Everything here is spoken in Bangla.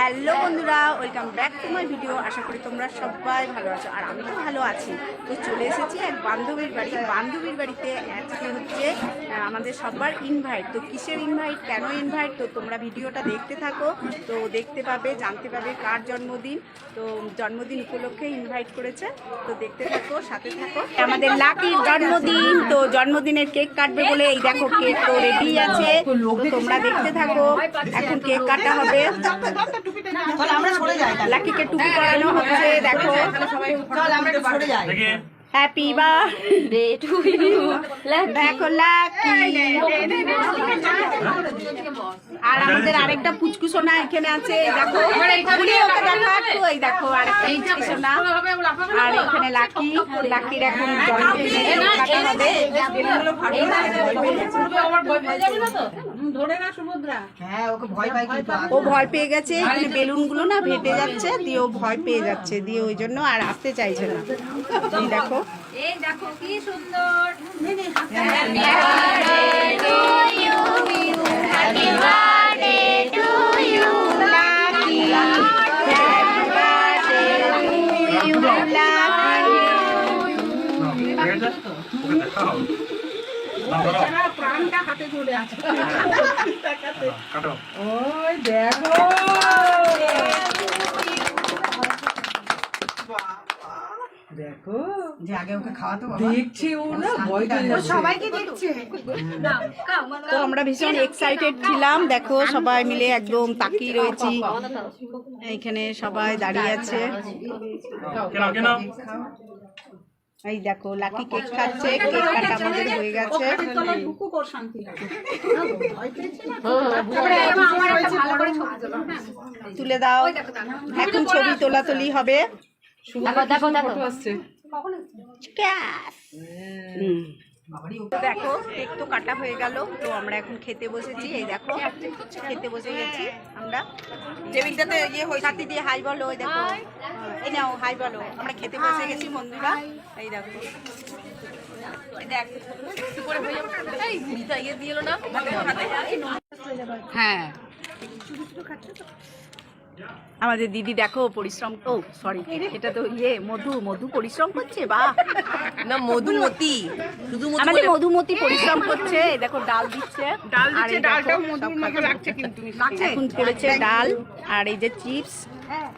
হ্যালো বন্ধুরা, welcome back to my video. আশা করি তোমরা সবাই ভালো আছো, আর আমি তো ভালো আছি। তো চলে এসেছি এক বান্ধবীর বাড়ি। বান্ধবীর বাড়িতে আজকে হচ্ছে আমাদের সবার ইনভাইট তো কিসের ইনভাইট কেন ইনভাইট তো তোমরা ভিডিওটা দেখতে থাকো। তো দেখতে পাবে, জানতে পাবে কার জন্মদিন। তো জন্মদিন উপলক্ষে ইনভাইট করেছে। তো দেখতে থাকো, সাথে থাকো। আমাদের লাকির জন্মদিন। তো জন্মদিনের কেক কাটবে বলে এই দেখো কেক তো রেডি আছে। তোমরা দেখতে থাকো, এখন কেক কাটা হবে। চল আমরা সরে যাই তাহলে। লাকিকে টুপি পরানো হচ্ছে দেখো চল আমরা একটু সরে যাই হ্যাপি বার্থডে টু ইউ দেখো লাকি আর আমাদের আরেকটা পুচকু সোনা এখানে আছে এই দেখো দেখা এই দেখো আরেকটা পুচকু সোনা আর এখানে লাকি লাকির এখন জন্মদিন কাটা হবে হ্যাঁ ওকে ভয় পাই কিন্তু ও ভয় পেয়ে গেছে এখানে বেলুনগুলো না ফেটে যাচ্ছে দিয়ে ও ভয় পেয়ে যাচ্ছে দিয়ে ওই জন্য আর আসতে চাইছে না। এই দেখো। এই দেখো কি সুন্দর। কাটো। দেখো যে আগে ওকে খাওয়াতো দেখছে ও না ভয় পেয়ে যাচ্ছে। সবাইকে দেখছে। তো আমরা ভীষণ এক্সাইটেড ছিলাম। দেখো সবাই মিলে একদম তাকিয়ে রয়েছি। এইখানে সবাই দাঁড়িয়ে আছে। কেন কেন এই দেখো লাকি কেক খাচ্ছে কেক কাটা আমাদের হয়ে গেছে। তুলে দাও। এখন ছবি তোলা তুলি হবে। দেখো আসছে। দেখো তো দেখো, কেক তো কাটা হয়ে গেল। তো আমরা এখন খেতে বসেছি, এই দেখো, খেতে বসে গেছি আমরা। বিদ্যাতে ইয়ে হয়ে সাথে দিয়ে হাই বলো ওই দেখো এই নাও, হাই বলো। আমরা খেতে বসে গেছি, বন্ধুরা। এই দেখো। দেখ হ্যাঁ। আমাদের দিদি দেখো পরিশ্রম তো সরি এটা তো ইয়ে মধু মধু পরিশ্রম করছে বা। না মধুমতি শুধু আমাদের মধুমতি পরিশ্রম করছে দেখো ডাল দিচ্ছে। ডাল দিচ্ছে ডালটাও মধুর মতো লাগছে কিন্তু লাগছে এখন করেছে ডাল আর এই যে চিপস। হ্যাঁ।